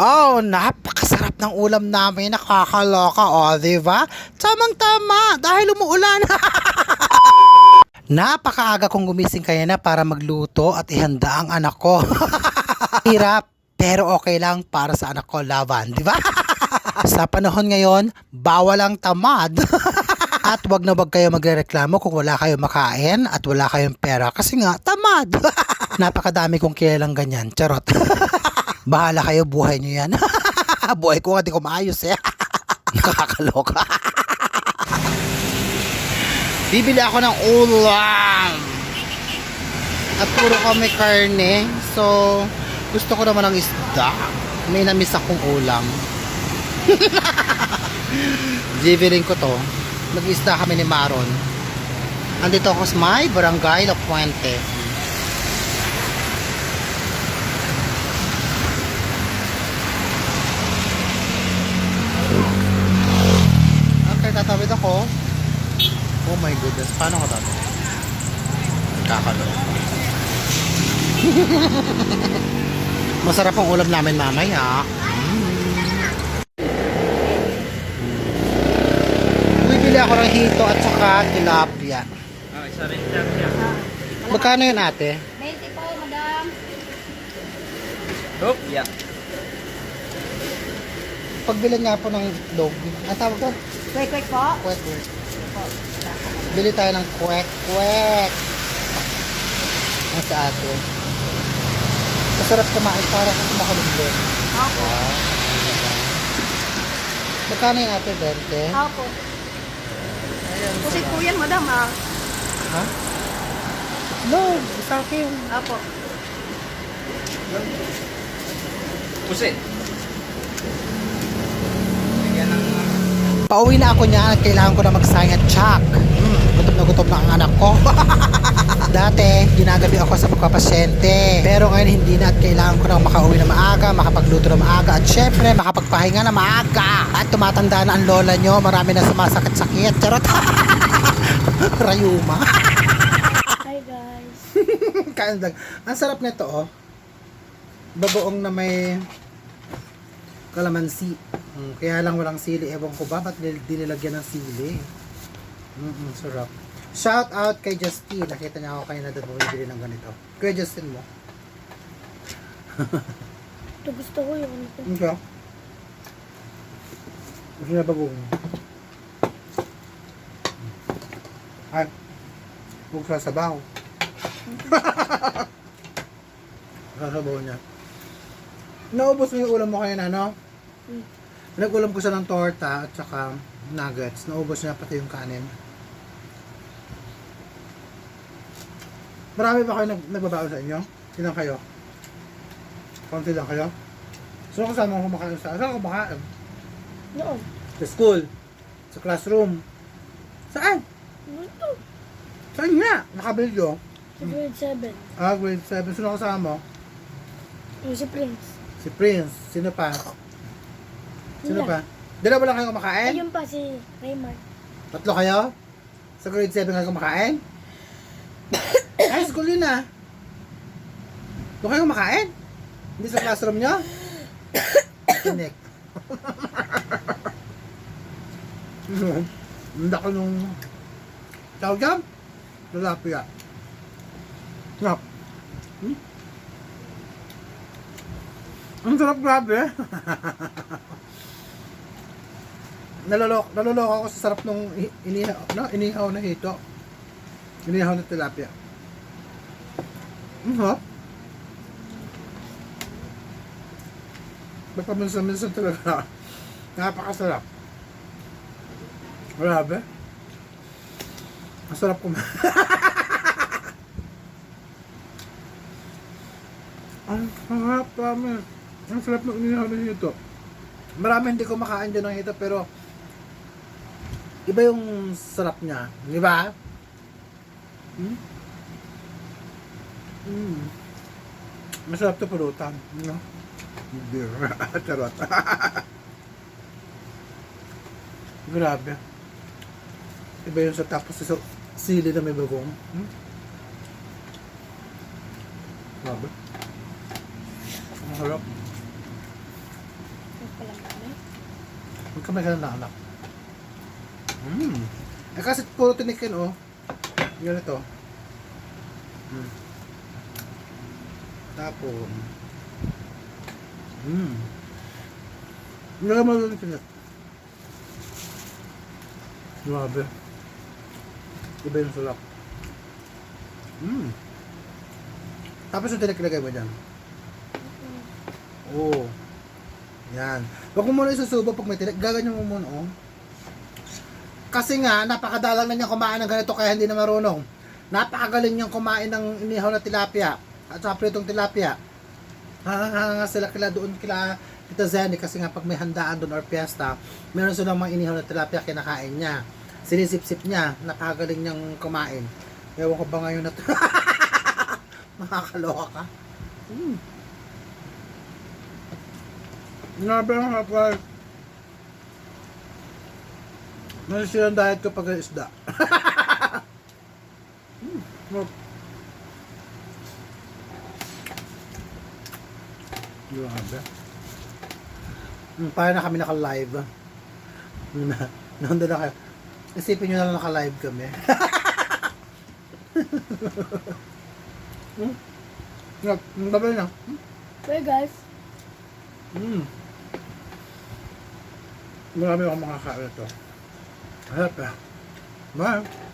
Oh, napakasarap ng ulam namin. Nakakaloka, oh, di ba? Tamang-tama, dahil umuulan. Napakaaga kong gumising kaya na para magluto at ihanda ang anak ko. Hirap, pero okay lang para sa anak ko laban, di ba? sa panahon ngayon, bawal ang tamad. at wag na wag kayo magrereklamo kung wala kayong makain at wala kayong pera kasi nga tamad. Napakadami kong kilalang ganyan. Charot. Bahala kayo, buhay nyo yan. buhay ko nga di ko maayos eh. Nakakaloka. Bibili ako ng ulam. At puro kami karne. So, gusto ko naman ng isda. May namiss akong ulam. Jiviling ko to. Nag-isda kami ni Maron. Andito ako sa may barangay La Puente. Okay, tatawid ako. Oh my goodness, paano ko tatawid? Kakalo. Masarap ang ulam namin mamaya. Bibili ako ng hito at saka tilapia. Ah, isa rin siya. Magkano yun ate? 20 po, madam. Oop, yeah. Pagbilan nga po ng dog. Ang tawag ko? Quick, quick po. Kwek, kwek. Bili tayo ng kwek, kwek. Ang sa ate. Masarap kumain para kung makalumbo. Opo. Magkano yung ate, 20? Opo. Pusit po yan, madam, ah. Ha? No, sa akin. Opo. Pusit. Pauwi na ako niya at kailangan ko na mag-sign at check. Hmm, gutom na gutom na ang anak ko. Dati, ginagabi ako sa pagpapasyente. Pero ngayon hindi na at kailangan ko na makauwi na maaga, makapagluto na maaga at syempre makapagpahinga na maaga. At tumatanda na ang lola nyo, marami na sumasakit-sakit. Charot. Rayuma. Hi, guys. Kain. Ang sarap nito, oh. Bagoong na may kalamansi. Mm, kaya lang walang sili. Ewan ko ba, ba't nil- dinilagyan ng sili? Mm sarap. Shout out kay Justin. Nakita niya ako kayo na doon bumibili ng ganito. Kuya Justin mo. Ito gusto ko yun. Ano siya? Gusto niya bagong. Ay. Huwag sasabaw. sasabaw niya. Naubos mo yung ulam mo kayo na, no? Hmm. Nag-ulam ko siya ng torta at saka nuggets. Naubos niya pati yung kanin. Marami ba kayo nag nagbabaon sa inyo? Ilan kayo? Konti lang kayo? So kasama ko kumakain sa... Saan ka kumakain? Noon. Sa school? Sa classroom? Saan? Ito. Saan nga? Nakabilyo? Sa grade 7. Ah, grade 7. Sino kasama mo? Yung si Prince. Si Prince. Sino pa? Sino Wala. pa? Dalawa lang kayo kumakain? Ayun pa si Raymar. Tatlo kayo? Sa grade 7 kayo kumakain? High school yun ah. Doon kayo kumakain? Hindi sa classroom nyo? Tinik. Ang laki nung... Tawag dyan? Lalapia. Sarap. Hmm? Ang sarap grabe. nalolok, naloloko ako sa sarap nung inihaw, no? inihaw na hito. Inihaw na tilapia. Ang sarap. Magpaminsan-minsan talaga. Napakasarap. Grabe. Ang sarap kumain. Ang sarap, promise. Ang sarap ng inihaw na hito. Marami hindi ko makain dyan ng hito pero iba yung sarap niya. Di ba? Hmm? Hmm. Masarap to pulutan. No? Beer. Charot. Grabe. Iba yung sa tapos sa sili na may bagong. Hmm? Grabe. Ang. Huwag ka may ganun na anak. Mm. Eh kasi puro tinikin oh. Ganito. Mm. Tapos. Mm. Nilagay mo lang tinik. Grabe. Iba yung sarap. Mm. Tapos yung tinik ilagay mo dyan. Oo. Yan. Huwag mo muna isusubo pag may tinik. Gaganyan mo muna, oh. Kasi nga, napakadalang na niya kumain ng ganito kaya hindi na marunong. Napakagaling niyang kumain ng inihaw na tilapia. At saka pritong tilapia. Hanga sila kila doon kila Tita Zenny kasi nga pag may handaan doon or piyesta, meron silang mga inihaw na tilapia kinakain niya. Sinisip-sip niya, napakagaling niyang kumain. Ewan ko ba ngayon na to? Makakaloka ka. Mm. Grabe ang hapal. Nasisira ang diet ko pag isda. mm. sarap. Grabe. Mm, paano na kami naka-live? Na, nandun na kayo. Isipin nyo na lang naka-live kami. hmm? Ang babay na. Well guys, Mm. Marami akong makakain ito. Harap eh. Bye.